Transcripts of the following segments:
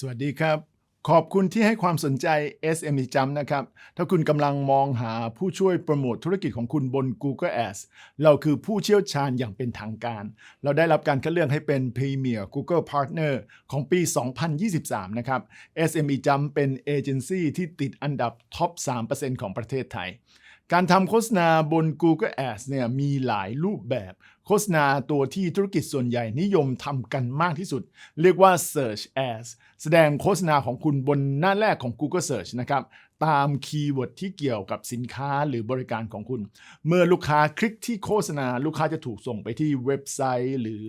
สวัสดีครับ ขอบคุณที่ให้ความสนใจ SME Jump นะครับ ถ้าคุณกำลังมองหาผู้ช่วยโปรโมทธุรกิจของคุณบน Google Ads เราคือผู้เชี่ยวชาญอย่างเป็นทางการ เราได้รับการคัดเลือกให้เป็น Premier Google Partner ของปี 2023 นะครับ SME Jump เป็นเอเจนซี่ที่ติดอันดับท็อป 3%ของประเทศไทย การทำโฆษณาบน Google Ads เนี่ยมีหลายรูปแบบ โฆษณาตัวที่ธุรกิจส่วนใหญ่นิยมทำกันมากที่สุด เรียกว่า Search Ads แสดงโฆษณาของคุณบนหน้าแรกของ Google Search นะครับ ตามคีย์เวิร์ดที่เกี่ยวกับสินค้าหรือบริการของคุณ เมื่อลูกค้าคลิกที่โฆษณา ลูกค้าจะถูกส่งไปที่เว็บไซต์ หรือ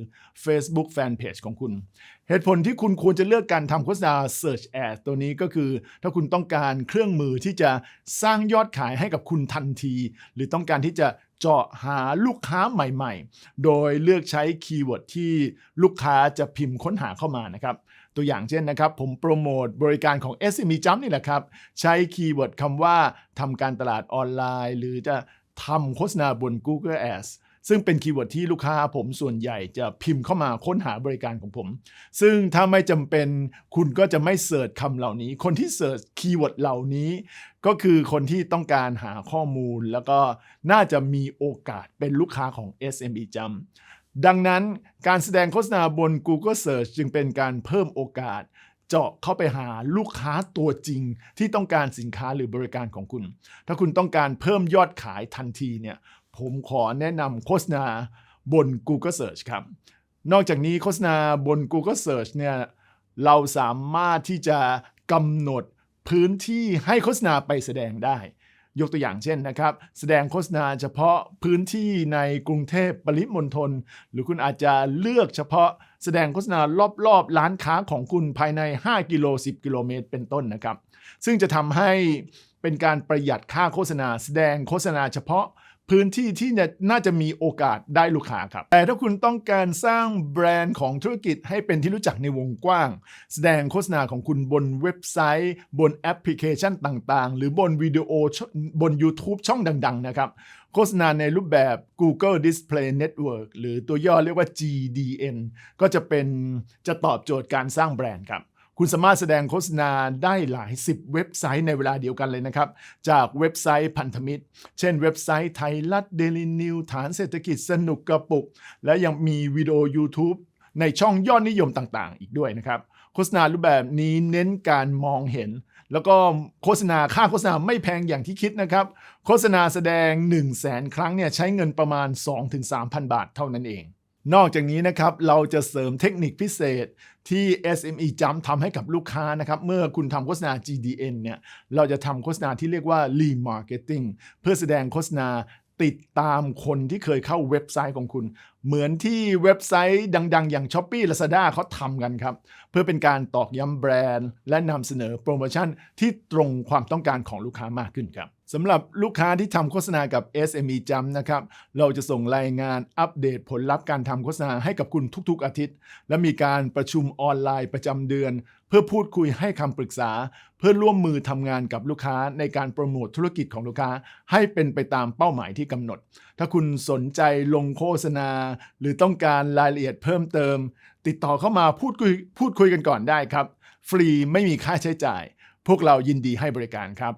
Facebook Fanpage ของคุณ เหตุผลที่คุณควรจะเลือกการทำโฆษณา Search Ad ตัวนี้ก็คือ ถ้าคุณต้องการเครื่องมือที่จะสร้างยอดขายให้กับคุณทันที หรือต้องการที่จะเจาะหาลูกค้าใหม่ๆ โดยเลือกใช้คีย์เวิร์ดที่ลูกค้าจะพิมพ์ค้นหาเข้ามานะครับตัวอย่างเช่นนะครับ ผมโปรโมทบริการของ SME Jump นี่แหละครับ ใช้คีย์เวิร์ดคำว่าทำการตลาดออนไลน์ หรือจะทำโฆษณาบน Google Ads ซึ่งเป็นคีย์เวิร์ดที่ลูกค้าผมส่วนใหญ่จะพิมพ์เข้ามาค้นหาบริการของผม ซึ่งถ้าไม่จำเป็นคุณก็จะไม่เสิร์ชคำเหล่านี้ คนที่เสิร์ชคีย์เวิร์ดเหล่านี้ ก็คือคนที่ต้องการหาข้อมูล แล้วก็น่าจะมีโอกาสเป็นลูกค้าของ SME Jump ดังนั้นการแสดงโฆษณาบน Google Search จึงเป็นการเพิ่มโอกาส เจาะเข้าไปหาลูกค้าตัวจริง ที่ต้องการสินค้าหรือบริการของคุณ ถ้าคุณต้องการเพิ่มยอดขายทันทีเนี่ย ผมขอแนะนำโฆษณาบน Google Search ครับ นอกจากนี้โฆษณาบน Google Search เนี่ยเราสามารถที่จะกำหนดพื้นที่ให้โฆษณาไปแสดงได้ ยกตัวอย่างเช่นนะครับ แสดงโฆษณาเฉพาะพื้นที่ในกรุงเทพปริมณฑลหรือคุณอาจจะเลือกเฉพาะแสดงโฆษณารอบๆ ร้านค้าของคุณภายใน 5 กิโล 10 กิโลเมตรเป็นต้นนะครับ ซึ่งจะทำให้เป็นการประหยัดค่าโฆษณา แสดงโฆษณาเฉพาะ พื้นที่ที่น่าจะมีโอกาสได้ลูกค้าครับ แต่ถ้าคุณต้องการสร้างแบรนด์ของธุรกิจให้เป็นที่รู้จักในวงกว้าง แสดงโฆษณาของคุณบนเว็บไซต์ บนแอปพลิเคชันต่างๆ หรือบนวิดีโอบน YouTube ช่องดัง ๆ นะครับ โฆษณาในรูปแบบ Google Display Network หรือตัวย่อเรียกว่า GDN ก็จะเป็นจะตอบโจทย์การสร้างแบรนด์ครับ คุณสามารถแสดงโฆษณาได้หลาย 10 เว็บไซต์ในเวลาเดียวกันเลยนะครับ จากเว็บไซต์พันธมิตร เช่นเว็บไซต์ไทยรัฐเดลินิวฐานเศรษฐกิจสนุกกระปุก และยังมีวิดีโอ YouTube ในช่องยอดนิยมต่างๆ อีกด้วยนะครับ โฆษณารูปแบบนี้เน้นการมองเห็น แล้วก็โฆษณาค่าโฆษณาไม่แพงอย่างที่คิดนะครับ โฆษณาแสดง 1 0 0 0 0แสนครั้งเนี่ยใช้เงินประมาณ 2-3,000 บาทเท่านั้นเอง นอกจากนี้นะครับเราจะเสริมเทคนิคพิเศษที่ SME Jump ทำให้กับลูกค้านะครับ เมื่อคุณทำโฆษณา GDN เนี่ยเราจะทำโฆษณาที่เรียกว่า Remarketing เพื่อแสดงโฆษณาติดตามคนที่เคยเข้าเว็บไซต์ของคุณ เหมือนที่เว็บไซต์ดัง ๆ อย่าง s h อ p e e Lazada เขาทำกันครับ เพื่อเป็นการตอกย้ำแบรนด์ และนำเสนอโปรโมชั่นที่ตรงความต้องการของลูกค้ามากขึ้นครับสำหรับลูกค้าที่ทำโฆษณากับ SME Jump นะครับ เราจะส่งรายงานอัปเดตผลลัพธ์การทำโฆษณาให้กับคุณทุกๆอาทิตย์ และมีการประชุมออนไลน์ประจำเดือน เพื่อพูดคุยให้คำปรึกษา เพื่อร่วมมือทำงานกับลูกค้าในการโปรโมทธุรกิจของลูกค้า ให้เป็นไปตามเป้าหมายที่กำหนด ถ้าคุณสนใจลงโฆษณาหรือต้องการรายละเอียดเพิ่มเติม ติดต่อเข้ามาพูดคุยพูดคุยกันก่อนได้ครับ ฟรีไม่มีค่าใช้จ่าย พวกเรายินดีให้บริการครับ